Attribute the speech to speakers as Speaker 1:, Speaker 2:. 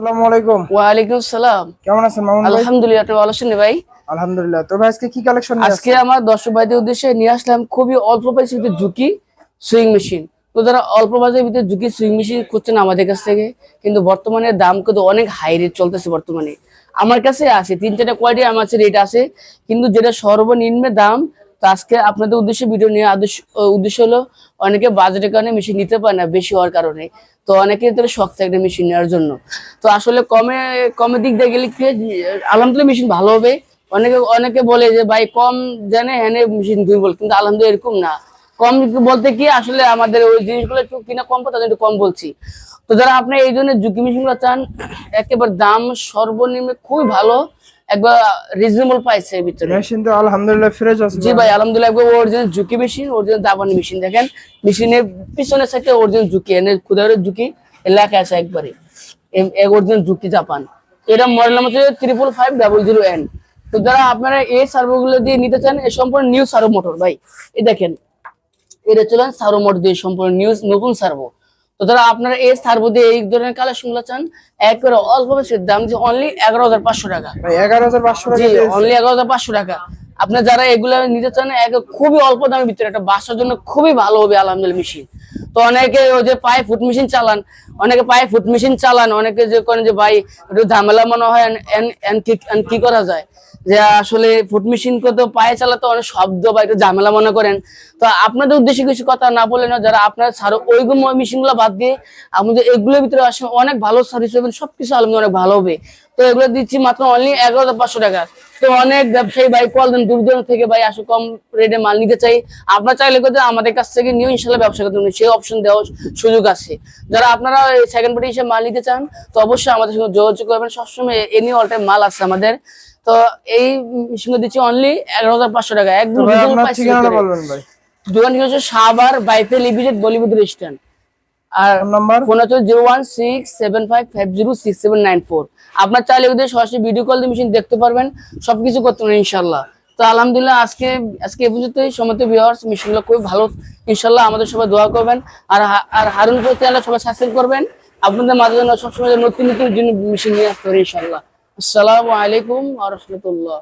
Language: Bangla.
Speaker 1: আসসালামু আলাইকুম।
Speaker 2: ওয়ালাইকুম আসসালাম।
Speaker 1: কেমন আছেন মামুন ভাই?
Speaker 2: আলহামদুলিল্লাহ আপনি ভালো আছেন ভাই?
Speaker 1: আলহামদুলিল্লাহ। তো ভাই আজকে কি কালেকশন
Speaker 2: আজকে আমার দর্শক ভাইদের উদ্দেশ্যে নিয়ে আসলাম খুবই অল্প পয়সার ভিতরে ঝুঁকি সুইং মেশিন তো যারা অল্প বাজারের ভিতরে ঝুঁকি সুইং মেশিন করছেন আমাদের কাছ থেকে কিন্তু বর্তমানে দাম কিন্তু অনেক হাই রেট চলতেছে বর্তমানে। আমার কাছে আছে তিন চারটা কোয়ালিটি আমার কাছে রেট আছে কিন্তু যেটা সর্বনিম্ন দাম তো আজকে আপনাদের উদ্দেশ্যে ভিডিও নিয়ে আদর্শ উদ্দেশ্য হলো অনেকে বাজেটের কারণে মেশিন নিতে পারে না, বেশি হওয়ার কারণে। তো অনেকে তাহলে শখ থাকে মেশিন নেওয়ার জন্য। তো আসলে কমে কমের দিক দিয়ে গেলে কি, আলহামদুলিল্লাহ মেশিন ভালো হবে। অনেকে অনেকে বলে যে, ভাই, কম জানে হ্যানে মেশিন দুর্বল কিন্তু আলহামদুলিল্লাহ এরকম না। কম বলতে কি, আসলে আমাদের ওই জিনিসগুলো একটু কিনা কম তাদের একটু কম বলছি। তো যারা আপনি এই জন্য ঝুঁকি মেশিনগুলো চান, একেবারে দাম সর্বনিম্ন খুবই ভালো। একবার রিজনেবল ভিতরে।
Speaker 1: মেশিন তো আলহামদুলিল্লাহ ফ্রেশ আছে
Speaker 2: জি ভাই আলহামদুলিল্লাহ একবার অরিজিনাল ঝুঁকি মেশিন অরিজিনাল দাবানি মেশিন দেখেন। মেশিনের পিছনের সাইডে অরিজিনাল ঝুঁকি এনে খুদারের ঝুঁকি লেখা আছে একবারে। অরিজিনাল ঝুঁকি জাপান। এটা মডেল নাম হচ্ছে triple five double zero N তো যারা আপনারা এই সার্ভো গুলো দিয়ে নিতে চান এই সম্পূর্ণ নিউ সার্ভো মোটর ভাই। এই দেখেন এটা চলেন সার্ভো মোটর দিয়ে সম্পূর্ণ নিউজ নতুন সার্ভো তো ধরো আপনারা এই সার্ভো দিয়ে এই ধরনের কালেকশনগুলো চান একবারে অল্প বেশির দাম যে অনলি এগারো হাজার পাঁচশো টাকা।
Speaker 1: ভাই এগারো হাজার পাঁচশো টাকা
Speaker 2: জি অনলি এগারো হাজার পাঁচশো টাকা। আপনার যারা এগুলো নিতে চান এক- খুবই অল্প দামের ভিতরে একটা বাসার জন্য খুবই ভালো হবে আলহামদুলিল্লাহ মেশিন। তো অনেকে ওই যে পায়ে ফুট মেশিন চালান, অনেকে পায়ে ফুট মেশিন চালান, অনেকে যে করেন যে ভাই একটু ঝামেলা মনে হয় কি- করা যায়? যে আসলে ফুট মেশিন তো পায়ে চালাতে অনেক শব্দ বা একটু ঝামেলা মনে করেন। তো আপনাদের উদ্দেশ্যে কিছু কথা না বলে না, যারা আপনার ছাড়ো ওইগুলো মেশিনগুলো বাদ দিয়ে, আমাদের এগুলোর ভিতরে আসলে অনেক ভালো সার্ভিস হবে সবকিছু আলহামদুলিল্লাহ অনেক ভালো হবে। তো এগুলো দিচ্ছি মাত্র অনলি এগারো হাজার পাঁচশো টাকা। তো অনেক ব্যবসায়ী ভাই কল দেন দূর দূরান্ত থেকে ভাই আসো কম রেটে মাল নিতে চাই। আপনার চাইলে কিন্তু আমাদের কাছ থেকে নিয়ে ইনশাল্লাহ ব্যবসা করতে পারবেন। সেই অপশন দেওয়ার সুযোগ আছে। যারা আপনারা সেকেন্ড পার্টি হিসেবে মাল নিতে চান তো অবশ্যই আমাদের সঙ্গে যোগাযোগ করবেন। সবসময় এনি অল টাইম মাল আছে আমাদের। তো এই মেশিন দিচ্ছি অনলি এগারো হাজার পাঁচশো টাকা। একদম। দোকান হচ্ছে সাবার বাইপেল লিমিটেড বলিউড রেস্টুরেন্ট। আর
Speaker 1: নাম্বার
Speaker 2: ফোন হচ্ছে zero one six seven five five zero six seven nine four আপনার চাইলে ওদের সরাসরি ভিডিও কল দিয়ে মেশিন দেখতে পারবেন, সবকিছু করতে পারবেন ইনশাল্লাহ তো আলহামদুলিল্লাহ আজকে আজকে এই পর্যন্তই। সমস্ত ভিউয়ার্স মেশিনগুলো খুবই ভালো। ইনশাল্লাহ আমাদের সবাই দোয়া করবেন। আর আর হারুন চ্যানেল সবাই সাবস্ক্রাইব করবেন। আপনাদের মাঝে যেন সবসময় নতুন নতুন মেশিন নিয়ে আসতে পারে ইনশাল্লাহ আসসালামু আলাইকুম আ রহমতুল্লাহ।